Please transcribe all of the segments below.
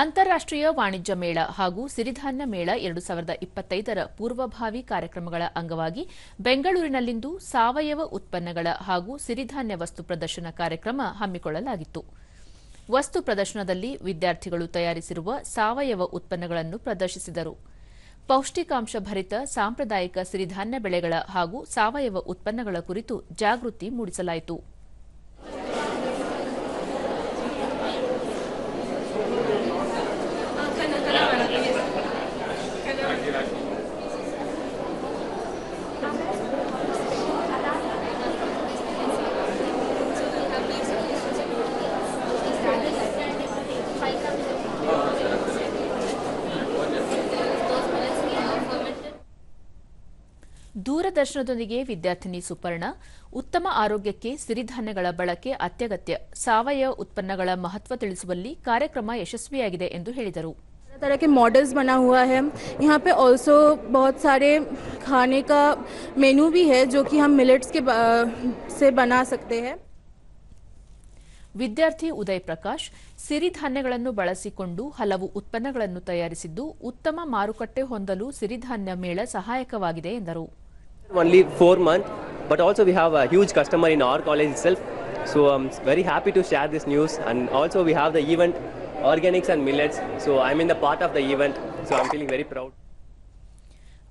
ಅಂತಾರಾಷ್ಟ್ರೀಯ ವಾಣಿಜ್ಯ ಮೇಳ ಹಾಗೂ ಸಿರಿಧಾನ್ಯ ಮೇಳ ಎರಡು ಸಾವಿರದ ಇಪ್ಪತ್ತೈದರ ಪೂರ್ವಭಾವಿ ಕಾರ್ಯಕ್ರಮಗಳ ಅಂಗವಾಗಿ ಬೆಂಗಳೂರಿನಲ್ಲಿಂದು ಸಾವಯವ ಉತ್ಪನ್ನಗಳ ಹಾಗೂ ಸಿರಿಧಾನ್ಯ ವಸ್ತು ಪ್ರದರ್ಶನ ಕಾರ್ಯಕ್ರಮ ಹಮ್ಮಿಕೊಳ್ಳಲಾಗಿತ್ತು. ವಸ್ತು ಪ್ರದರ್ಶನದಲ್ಲಿ ವಿದ್ಯಾರ್ಥಿಗಳು ತಯಾರಿಸಿರುವ ಸಾವಯವ ಉತ್ಪನ್ನಗಳನ್ನು ಪ್ರದರ್ಶಿಸಿದರು. ಪೌಷ್ಟಿಕಾಂಶ ಭರಿತ ಸಾಂಪ್ರದಾಯಿಕ ಸಿರಿಧಾನ್ಯ ಬೆಳೆಗಳ ಹಾಗೂ ಸಾವಯವ ಉತ್ಪನ್ನಗಳ ಕುರಿತು ಜಾಗೃತಿ ಮೂಡಿಸಲಾಯಿತು. ದೂರದರ್ಶನದೊಂದಿಗೆ ವಿದ್ಯಾರ್ಥಿನಿ ಸುಪರ್ಣ ಉತ್ತಮ ಆರೋಗ್ಯಕ್ಕೆ ಸಿರಿಧಾನ್ಯಗಳ ಬಳಕೆ ಅತ್ಯಗತ್ಯ ಸಾವಯವ ಉತ್ಪನ್ನಗಳ ಮಹತ್ವ ತಿಳಿಸುವಲ್ಲಿ ಕಾರ್ಯಕ್ರಮ ಯಶಸ್ವಿಯಾಗಿದೆ ಎಂದು ಹೇಳಿದರು तरह तरह के मॉडल्स बना हुआ है यहाँ पे ऑल्सो बहुत सारे खाने का मेनू भी है जो कि हम मिलेट्स के ब- से बना सकते हैं ವಿದ್ಯಾರ್ಥಿ ಉದಯ್ ಪ್ರಕಾಶ್ ಸಿರಿಧಾನ್ಯಗಳನ್ನು ಬಳಸಿಕೊಂಡು ಹಲವು ಉತ್ಪನ್ನಗಳನ್ನು ತಯಾರಿಸಿದ್ದು ಉತ್ತಮ ಮಾರುಕಟ್ಟೆ ಹೊಂದಲು ಸಿರಿಧಾನ್ಯ ಮೇಳ ಸಹಾಯಕವಾಗಿದೆ ಎಂದರು Only four months, but also we have a huge customer in our college itself. So I'm very happy to share this news, and also we have the event organics and millets. So I'm in the part of the event, so I'm feeling very proud.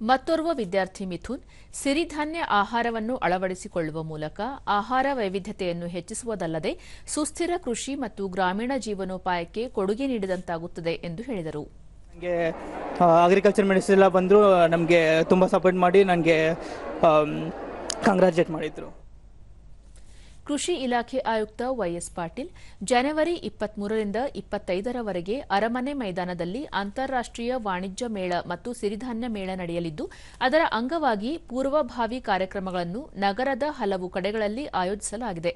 ಮತ್ತೋರ್ವ ವಿದ್ಯಾರ್ಥಿ ಮಿಥುನ್ ಸಿರಿಧಾನ್ಯ ಆಹಾರವನ್ನು ಅಳವಡಿಸಿಕೊಳ್ಳುವ ಮೂಲಕ ಆಹಾರ ವೈವಿಧ್ಯತೆಯನ್ನು ಹೆಚ್ಚಿಸುವುದಲ್ಲದೆ ಸುಸ್ಥಿರ ಕೃಷಿ ಮತ್ತು ಗ್ರಾಮೀಣ ಜೀವನೋಪಾಯಕ್ಕೆ ಕೊಡುಗೆ ನೀಡಿದಂತಾಗುತ್ತದೆ ಎಂದು ಹೇಳಿದರು ಅಗ್ರಿಕಲ್ಚರ್ ಮಿನಿಸ್ಟ್ರಿ ಎಲ್ಲ ಬಂದರು ನಮಗೆ ತುಂಬ ಸಪೋರ್ಟ್ ಮಾಡಿ ನನಗೆ ಕಂಗ್ರಾಚುಲೇಟ್ ಮಾಡಿದರು. ಕೃಷಿ ಇಲಾಖೆ ಆಯುಕ್ತ ವೈಎಸ್ ಪಾಟೀಲ್, ಜನವರಿ ಇಪ್ಪತ್ಮೂರರಿಂದ ಇಪ್ಪತ್ತೈದರವರೆಗೆ ಅರಮನೆ ಮೈದಾನದಲ್ಲಿ ಅಂತಾರಾಷ್ಟ್ರೀಯ ವಾಣಿಜ್ಯ ಮೇಳ ಮತ್ತು ಸಿರಿಧಾನ್ಯ ಮೇಳ ನಡೆಯಲಿದ್ದು, ಅದರ ಅಂಗವಾಗಿ ಪೂರ್ವಭಾವಿ ಕಾರ್ಯಕ್ರಮಗಳನ್ನು ನಗರದ ಹಲವು ಕಡೆಗಳಲ್ಲಿ ಆಯೋಜಿಸಲಾಗಿದೆ.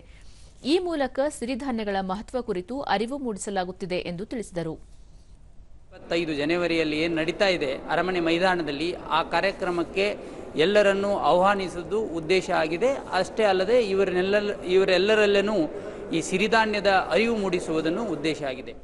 ಈ ಮೂಲಕ ಸಿರಿಧಾನ್ಯಗಳ ಮಹತ್ವ ಕುರಿತು ಅರಿವು ಮೂಡಿಸಲಾಗುತ್ತಿದೆ ಎಂದು ತಿಳಿಸಿದರು. ಇಪ್ಪತ್ತೈದು ಜನವರಿಯಲ್ಲಿ ಏನು ನಡೀತಾ ಇದೆ, ಅರಮನೆ ಮೈದಾನದಲ್ಲಿ ಆ ಕಾರ್ಯಕ್ರಮಕ್ಕೆ ಎಲ್ಲರನ್ನೂ ಆಹ್ವಾನಿಸುವುದು ಉದ್ದೇಶ ಆಗಿದೆ. ಅಷ್ಟೇ ಅಲ್ಲದೆ ಇವರನ್ನೆಲ್ಲ ಇವರೆಲ್ಲರಲ್ಲೂ ಈ ಸಿರಿಧಾನ್ಯದ ಅರಿವು ಮೂಡಿಸುವುದನ್ನು ಉದ್ದೇಶ ಆಗಿದೆ.